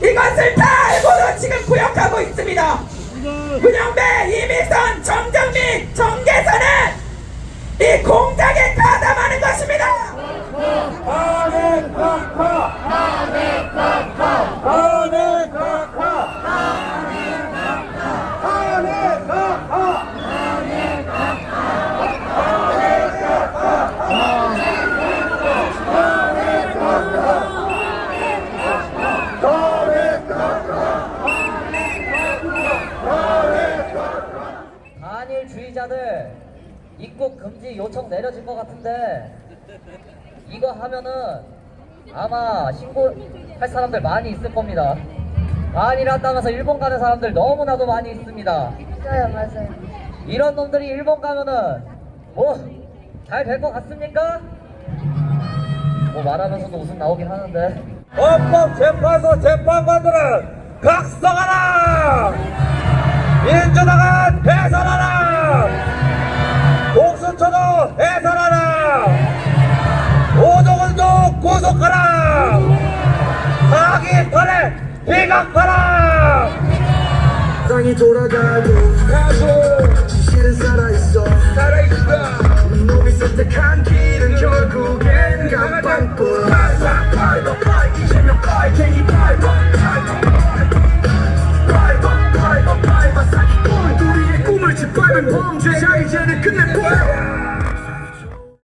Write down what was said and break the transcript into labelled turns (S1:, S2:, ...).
S1: 이것을 다 알고도 지금 구역하고 있습니다. 문영배, 이미선, 정정민, 정계선은 이 공작에 가담하는 것입니다.
S2: 아, 네, 아, 아.
S3: 한일주의자들 입국 금지 요청 내려질 것 같은데 이거 하면은 아마 신고할 사람들 많이 있을 겁니다. 한일한다면서 일본 가는 사람들 너무나도 많이 있습니다. 맞아요, 맞아요. 이런 놈들이 일본 가면은 뭐 잘 될 것 같습니까? 뭐 말하면서도 웃음 나오긴 하는데
S2: 헌법 재판소 재판관들은 각성하라! 구속하라! 사기털에 비각하라!
S4: 땅이 돌아가고
S2: 가고
S4: 지시는 살아있어.
S2: 살아있어.
S4: 놈이 선택한 길은 결국엔 감방꾼 팔바 팔바 이재명 빨갱이 팔바 사기꾼 우리의 꿈을 짓밟은 범죄자 이제는 끝낼 거야